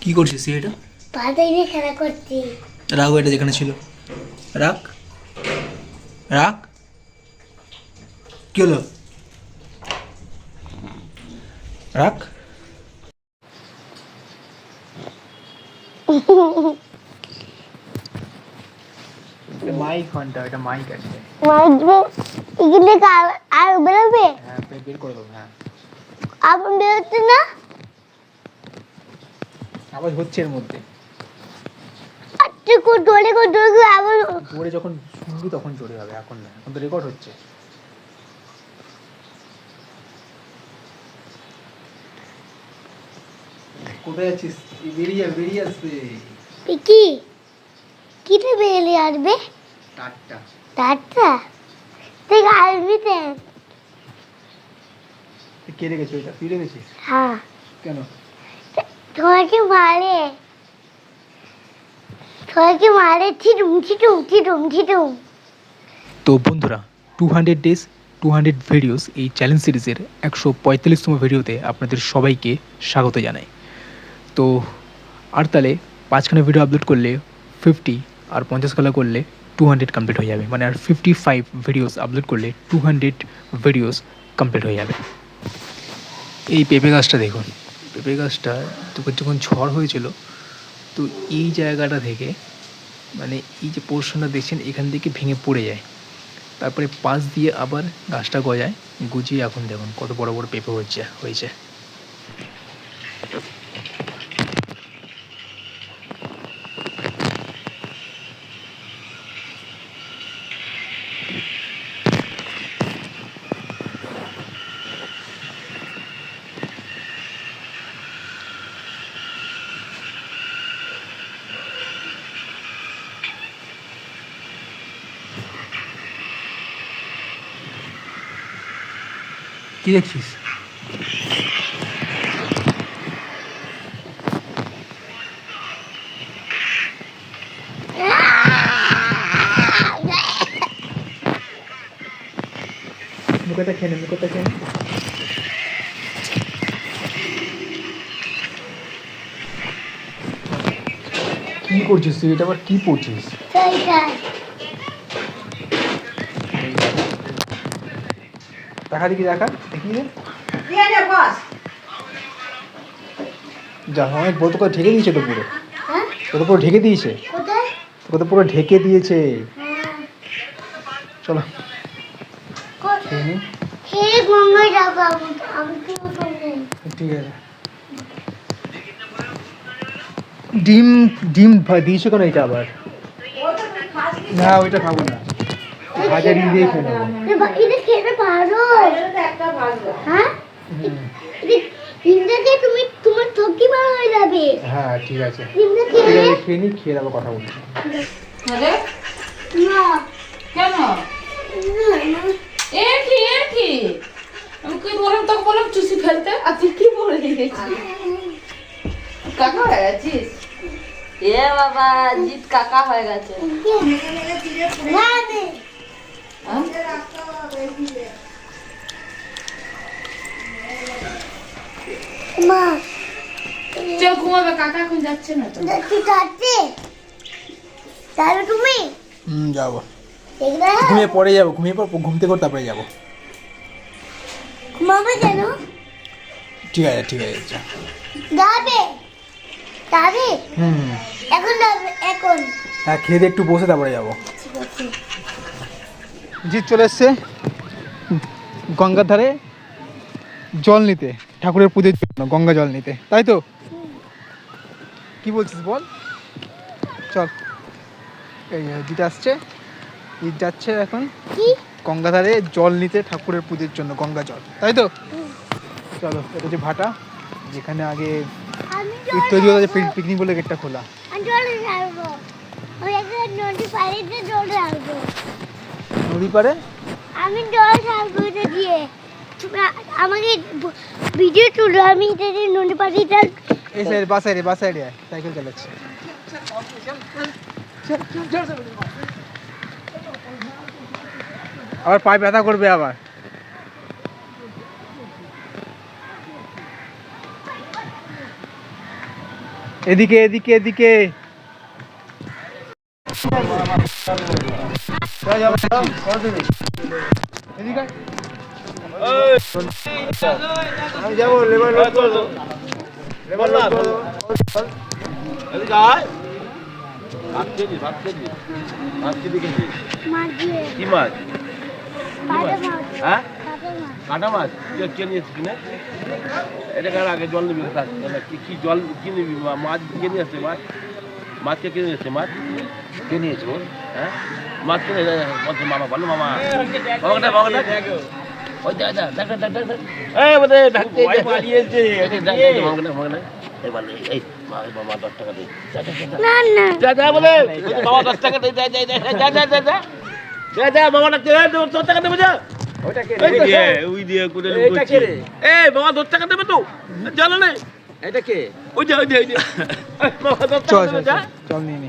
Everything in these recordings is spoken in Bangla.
কি করছিস তুই এটা? পাতা নিয়ে খেলা করছি। রাখো এটা যেখানে ছিল। রাখ রাখ কি হলো? রাখ মাইক ফোনটা এটা মাইক আছে। এগুলো আর- আর বেরোবে? হ্যাঁ বের করে দেবো হ্যাঁ। আপন বেরোচ্ছে না? আওয়াজ হচ্ছে এর মধ্যে। জোরে যখন শুনবি তখন জোরে হবে এখন না এখন তো রেকর্ড হচ্ছে। কোথায় আছিস? বেরিয়ে বেরিয়ে আসবে কি? কিটা বেরিয়ে আসবে? টাটটা। তারটা তুই আসবি তো তুই কে রেখেছিস ওইটা? তুই রেখেছিস? হ্যাঁ। কেন? তোমাকে মারে। তোমাকে মারে, ছিটুম ছিটুম ছিটুম ছিটুম। তো বন্ধুরা two hundred days two hundred videos এই চ্যালেঞ্জ সিরিজের একশো পঁয়তাল্লিশতম ভিডিওতে আপনাদের সবাইকে স্বাগত জানাই। তো আর তাহলে পাঁচখানা ভিডিও আপলোড করলে ফিফটি আর পঞ্চাশ কালা করলে টু হান্ড্রেড কমপ্লিট হয়ে যাবে। মানে আর ফিফটি ফাইভ ভিডিওস আপলোড করলে টু হান্ড্রেড ভিডিওস কমপ্লিট হয়ে যাবে। এই পেঁপে গাছটা দেখুন। পেঁপে গাছটা তোকে যখন ঝড় হয়েছিল, তো এই জায়গাটা থেকে মানে এই যে পোর্শনটা দেখছেন, এখান থেকে ভেঙে পড়ে যায়। তারপরে পাশ দিয়ে আবার গাছটা গজায়, গুজিয়ে এখন দেখুন, কত বড় বড় পেঁপে হচ্ছে, হয়েছে। কি দেখছিস মুখটা খেয়ে নে মুখটা খেয়ে নে কি করছিস তুই এটা আবার কি পড়ছিস দেখা দেখি দেখা দেখি। যা অনেক বড় তোকে ঢেকে দিয়েছে তো পুরো। হ্যাঁ? তোকে পুরো ঢেকে দিয়েছে। তোকে তো পুরো ঢেকে দিয়েছে। হ্যাঁ। চলো। ঠিক আছে। ডিম ডিম দিয়েছ কেন এটা আবার? না ওইটা খাব না। ভাজা দিয়ে খেয়ে নেব এটা খেতে পারো। হ্যাঁ? তুমি তোমার বার হয়ে যাবে। হ্যাঁ ঠিক আছে। ডিমটা খেয়ে খেয়ে নি খেয়ে আবার কথা বলছি। আরে না কেন? না, না। এ কি এ কি? আমি কি বললাম তোকে বললাম চুষি ফেলতে? আর তুই কি বলে গেছিস? কাকা হয়ে গেছিস? এ বাবা জিৎ কাকা হয়ে গেছে? মা চল ঘুমাবে কাকা এখন যাচ্ছে না তো। যাচ্ছে? যাবে তুমি? হুম যাব। ঘুমিয়ে পরে যাব ঘুমিয়ে পর ঘুম থেকে করে তারপরে যাব। ঘুমাবে কেন? ঠিক আছে ঠিক আছে যা। যাবে? যাবে? হুম। এখন যাবে এখন। হ্যাঁ খেয়ে একটু বসে তারপরে যাব। ঠিক আছে। জিৎ চলে এসছে গঙ্গার ধারে জল নিতে ঠাকুরের পুজোর জন্য গঙ্গা জল নিতে। তাই তো? কি বলছিস বল? চল। এই যে জিৎ আসছে। জিৎ যাচ্ছে এখন গঙ্গা ধারে জল নিতে ঠাকুরের পুজোর জন্য গঙ্গা জল। তাই তো? চলো এটা হচ্ছে ভাটা যেখানে আগে ইট তৈরি হতে পিকনিক বলে গেটটা খোলা। জলে ওই একটা নদী পাড়িতে জলে আসব নদী পারে আমি জল এটা দিয়ে আমাকে ভিডিও তুলো আমি দিয়ে নদী পাড়িটা এই সাইড বাস সাইডে বাস সাইডে সাইকেল চালাচ্ছে। আবার পায়ে ব্যথা করবে আবার। এদিকে এদিকে এদিকে। মাছ কাটা মাছ কে কে নিয়েছিস কিনে এটা কার আগে জল নিবি কি জল কি নিবি মাছ কে নিয়ে আসছে মাছ মাছ কে নিয়ে মাছ কে নিয়েছে বল হ্যাঁ কে বলছে মামা বলো মামা। মামাটা মামাটা ওই এই বলে পালিয়েছে। মামাটা মামাটা এই এই মামা দশ টাকা দে। না না। বলে বাবা দশ টাকা দে যা যা যা বাবা দশ টাকা দেবে যা ওইটা কে ওই দিয়ে ওই দিয়ে করে এইটা কে রে? এই বাবা দশ টাকা দেবে তো। জানো না। এটা কে? ওই যে ওই যে ওই যে। এই, দশ টাকা দেবে যা। চল, চল নিয়ে নি।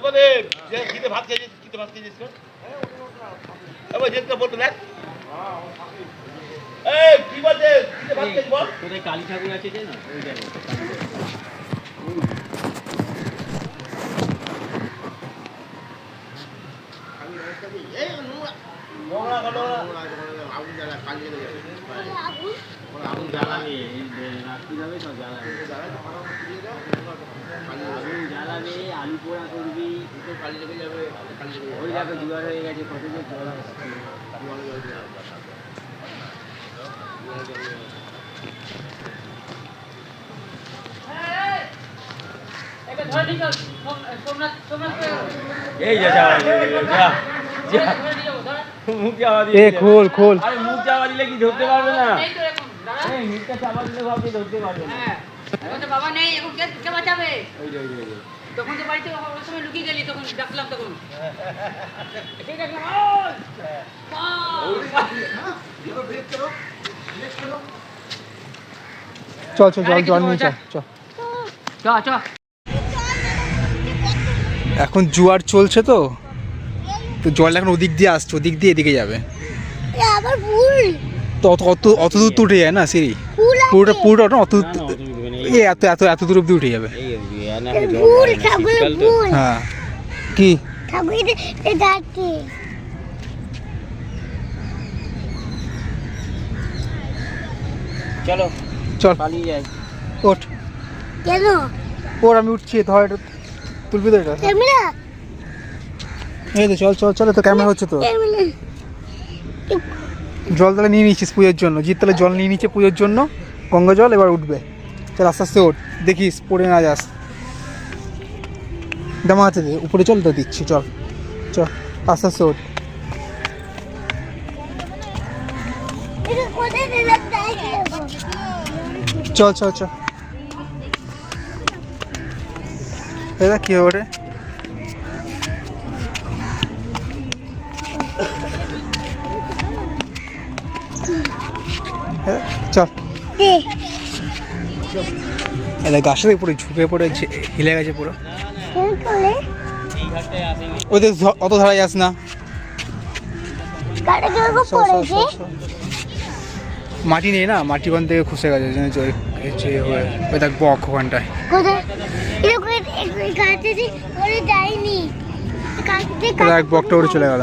এবারে যে কিতে ভাত খেয়েছিস কিতে ভাত কর এবার যেটা বলতে দেখ। এই কি বলছে? কিতে ভাত খেয়েছিস বল। তোদের কালী ঠাকুর আছে যে না ওই জায়গায় নোংরা নোংরা। আগুন জ্বালাবে এই রাত্রি এই যা যা যা যা মুখ যাওয়া দিয়ে খোল খোল আরে মুখ যাওয়া দিলে কি ধরতে পারবে না এই মুখটা চাপা দিলে ভাবছি ধরতে পারবে না। এখন তো বাবা নেই এখন কে কে বাঁচাবে? ওই যে ওই যে, ওই যে। তখন তো বাড়িতে ওই সময় লুকিয়ে গেলি তখন ডাকলাম তখন। সেই ডাকলাম ওই! চল চল জল নিয়ে চল চল। চ চ। এখন জোয়ার চলছে তো তো জল এখন ওদিক দিয়ে আসছে ওদিক দিয়ে এদিকে যাবে। আবার ফুল তো অত অত অত দূর তো উঠে যায় না সিঁড়ি? পুরোটা পুরোটা না অত এ এত এত এত দূর অব্দি উঠে যাবে। হয় হ্যাঁ। কি? চলো চল। পালিয়ে যাই। ওঠ। কেন? ওর আমি উঠছি ধর এটা তুলবি তো এটা। ক্যামেরা? এই তো চল চল চলে তো ক্যামেরা হচ্ছে তো ক্যামেরা। জল তাহলে নিয়ে নিচ্ছিস পুজোর জন্য। জিৎ তাহলে জল নিয়ে নিচ্ছে পুজোর জন্য। গঙ্গা জল এবার উঠবে। চল আস্তে আস্তে ওঠ। দেখিস, পড়ে না যাস। দামা আছে উপরে চল তো দিচ্ছি, চল। চল, আস্তে আস্তে ওঠ। চল চল চল। এটা কি হবে হ্যাঁ, চল। এটা পুরো ঝুঁকে পড়ে হিলে গেছে পুরো। ওদের অত ধরা যাস না। মাটি নেই না? মাটি ওখান থেকে খুশে গেছে দেখ ওখানটায়। দেখ বকটা ওরে চলে গেল।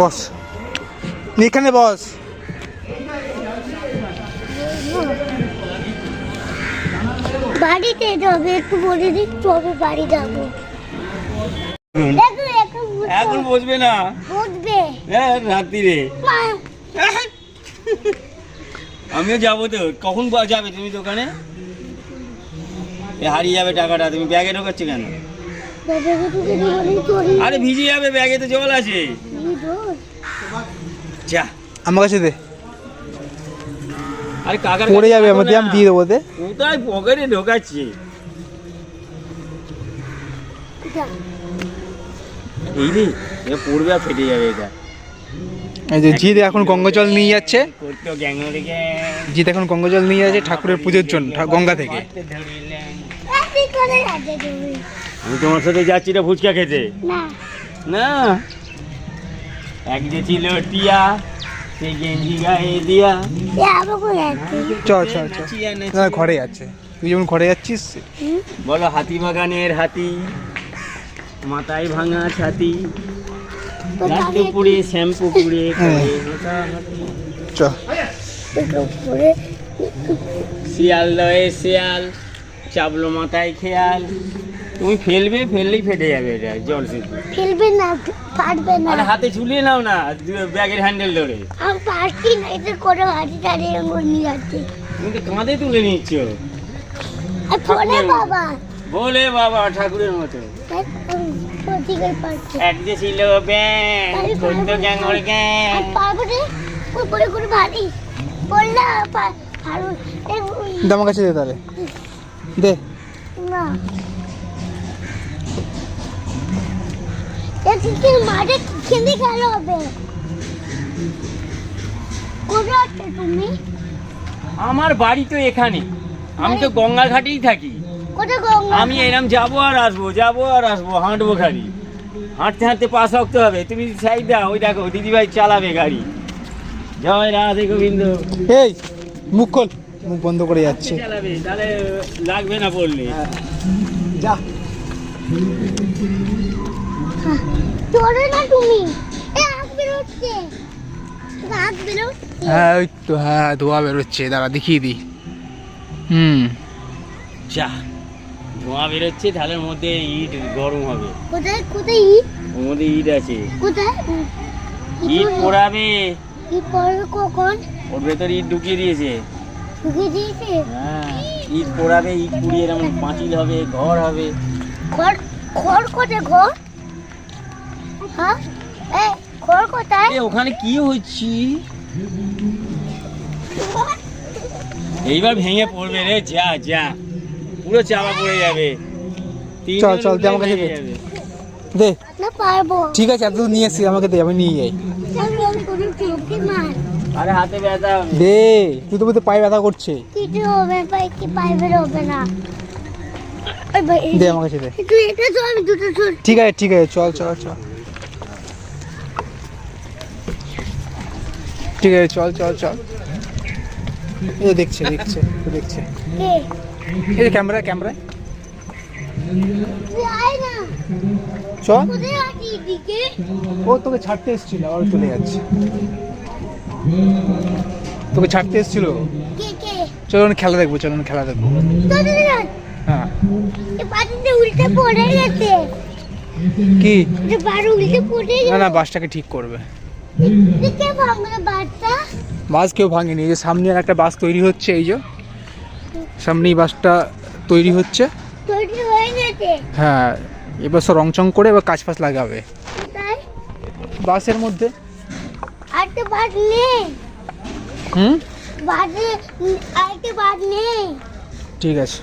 বস। এখানে বস। বাড়িতে যাবে একটু বলে দিক তবে বাড়ি যাব? এখন বসবে না। বসবে হ্যাঁ রাত্রিরে আমিও যাব তো। কখন যাবে তুমি দোকানে? হারিয়ে যাবে টাকাটা। তুমি ব্যাগে ঢোকাচ্ছ কেন? আরে ভিজে যাবে ব্যাগে তো জল আছে। যা। আমার কাছে দে। আরে কাকার পড়ে যাবে আমার দিয়ে আমি। দিয়ে দেবো দে। কোথায়? পকেটে ঢোকাচ্ছি। এই রে এটা পড়বে আর ফেটে যাবে এটা। এই যে জিৎ এখন গঙ্গা জল নিয়ে যাচ্ছে। জিৎ এখন গঙ্গা জল নিয়ে যাচ্ছে ঠাকুরের পুজোর জন্য ঠা- গঙ্গা থেকে। আমি তোমার সাথে যাচ্ছি না ফুচকা খেতে। না। না? এক যে ছিল টিয়া সেই গেঞ্জি গায়ে দিয়া। চ চ চ। না ঘরে যাচ্ছে। তুই যেমন ঘরে যাচ্ছিস বলো হাতি বাগানের হাতি মাথায় ভাঙা ছাতি দুপুরে শ্যাম্পু পুড়ে হ্যাঁ। চ। শিয়াল লয়ে শিয়াল চাবলো মাথায় খেয়াল। তুমি ফেলবে ফেললেই ফেটে যাবে এটা জল শুধু। ফেলবে না পারবে না। আরে হাতে ঝুলিয়ে নাও না ব্যাগের হ্যান্ডেল ধরে। আমি পারছি না এটা করে দাঁড়িয়ে এরকম নিয়ে যাচ্ছে তুমি তো কাঁধে তুলে নিচ্ছ। আর ফোনে বাবা। বলে বাবা ঠাকুরের মতো। দেখ, আমি প্রতিকার পারছি। এক যে ছিল ব্যাং করতো গ্যাং আর পারব রে করে ভারী বললা পারব। কাছে দে তাহলে। দে। না। এদিকে মাঠে খেলে খেলা হবে। কোথায় আছো তুমি? আমার বাড়ি তো এখানে। আমি তো গঙ্গার ঘাটেই থাকি। আমি এরম যাব আর আসব যাব আর আসব হাঁটবো খালি। হাঁটতে হাঁটতে পাশ রাখতে হবে। তুমি সাইড দাও ওই দেখো দিদিভাই চালাবে গাড়ি। জয় রাধে গোবিন্দ। এই মুখ খোল। মুখ বন্ধ করে যাচ্ছে। চালাবে তাহলে লাগবে না বললে। যা। চলে না তুমি। এ আগ বেরোচ্ছে। আগ বেরোচ্ছে। হ্যাঁ ওই তো হ্যাঁ ধোয়া বেরোচ্ছে। দাঁড়া দেখিয়ে দিই। হুম। যা ধোঁয়া বেরোচ্ছে তাহলে মধ্যে ইট গরম হবে। কোথায় কোথায় ইট? ওর মধ্যে ইট আছে। কোথায়? ইট পোড়াবে। ইট পড়বে কখন? ওর ভেতর ইট ঢুকিয়ে দিয়েছে। ঢুকে দিয়েছে? হ্যাঁ ইট পোড়াবে ইট পুড়িয়ে এরকম পাঁচিল হবে ঘর হবে। ঘর ঘর কোথায় ঘর? হ্যাঁ? কোথায়? এ, ওখানে কি হচ্ছে এইবার ভেঙে পড়বে রে যা যা। পুরো চাপা পড়ে যাবে। চল, চল, দে কাছে দে। দে। না পারব। ঠিক আছে এত নিয়ে এসছি আমাকে দে আমি নিয়ে যাই। আরে হাতে ব্যথা দে তুই তো বলতে পায়ে ব্যথা করছে। কিছু হবে পাই কি পাইবে হবে না। দে আমার কাছে দে। তুই এটা তো আমি দুটো ঠিক আছে ঠিক আছে চল চল চল। ঠিক আছে চল চল চল। এই দেখছে দেখছে দেখছে। এই ক্যামেরা ক্যামেরা চল। ও তোকে ছাড়তে এসেছিল আবার চলে যাচ্ছে। তোকে ছাড়তে এসেছিল? কে কে? চলো খেলা দেখব চলো না খেলা দেখব। হ্যাঁ। এ উল্টে পড়ে গেছে। কি? এ না না বাসটাকে ঠিক করবে। বাস কেউ ভাঙেনি এই যে সামনে আর একটা বাস তৈরি হচ্ছে এই যে। সামনেই বাসটা তৈরি হচ্ছে। হয়ে এবার সব রং চং করে এবার কাজ ফাজ লাগাবে। বাসের মধ্যে। হুম? ঠিক আছে।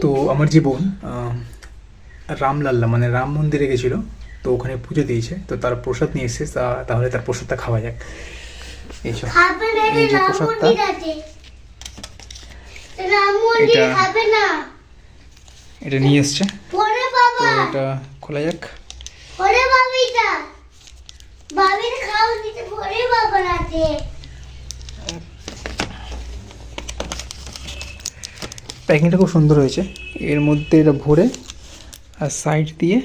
তো আমার জীবন রামলাল্লা মানে রাম মন্দিরে গেছিল তো ওখানে পুজো দিয়েছে। তো তার প্রসাদ নিয়ে এসেছে তাহলে তার প্রসাদটা খাওয়া যাক। এই যে প্রসাদটা। এটা- এটা নিয়ে এসছে। তো এটা খোলা যাক। প্যাকিংটা খুব সুন্দর হয়েছে। এর মধ্যে এটা ভরে আর সাইড দিয়ে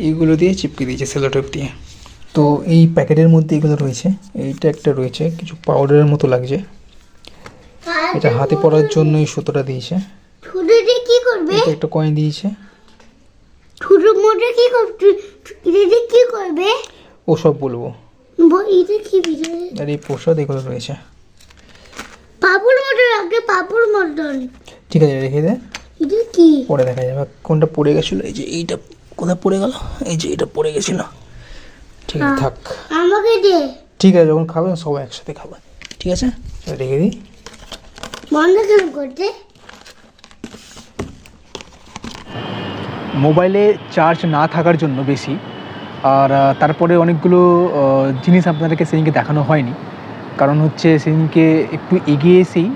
এইগুলো দিয়ে চিপকে দিয়েছে সেলোটেপ দিয়ে। তো এই প্যাকেটের মধ্যে এগুলো রয়েছে। এইটা একটা রয়েছে কিছু পাউডারের মতো লাগছে। এটা হাতে পরার জন্য এই সুতোটা দিয়েছে। কি করবে? এটা একটা কয়েন দিয়েছে। ঠুটো মোটো কি করবে কি করবে? ও সব বলব। ব- এটা কি আর এই প্রসাদ এগুলো রয়েছে। পাপড় মতন আগে পাপড় মতন ঠিক আছে রেখে দে। এটা কি? পরে দেখা যাবে। কোনটা পড়ে গেছিল? এই যে এইটা কোথায় পড়ে গেল? এই যে এটা পড়ে গেছিল। ঠিক আছে থাক। আমাকে দে। ঠিক আছে যখন খাবেন সবাই একসাথে খাবে। ঠিক আছে? রেখে দিই। বন্ধ কেন করতে মোবাইলে চার্জ না থাকার জন্য বেশি। আর তারপরে অনেকগুলো জিনিস আপনাদেরকে সেদিনকে দেখানো হয়নি। কারণ হচ্ছে সেদিনকে একটু এগিয়ে এসেই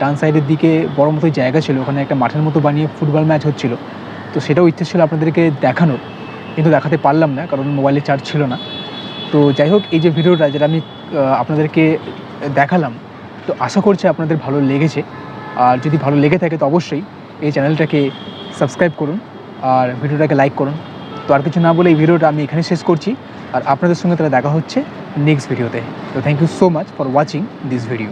ডান সাইডের দিকে বড় মতো জায়গা ছিল। ওখানে একটা মাঠের মতো বানিয়ে ফুটবল ম্যাচ হচ্ছিল। তো সেটাও ইচ্ছে ছিল আপনাদেরকে দেখানোর, কিন্তু দেখাতে পারলাম না, কারণ মোবাইলে চার্জ ছিল না। তো যাই হোক, এই যে ভিডিওটা যেটা আমি আপনাদেরকে দেখালাম, তো আশা করছি আপনাদের ভালো লেগেছে। আর যদি ভালো লেগে থাকে, তো অবশ্যই এই চ্যানেলটাকে সাবস্ক্রাইব করুন, আর ভিডিওটাকে লাইক করুন। তো আর কিছু না বলে এই ভিডিওটা আমি এখানে শেষ করছি, আর আপনাদের সঙ্গে তারা দেখা হচ্ছে নেক্সট ভিডিওতে তো। Thank you so much for watching this video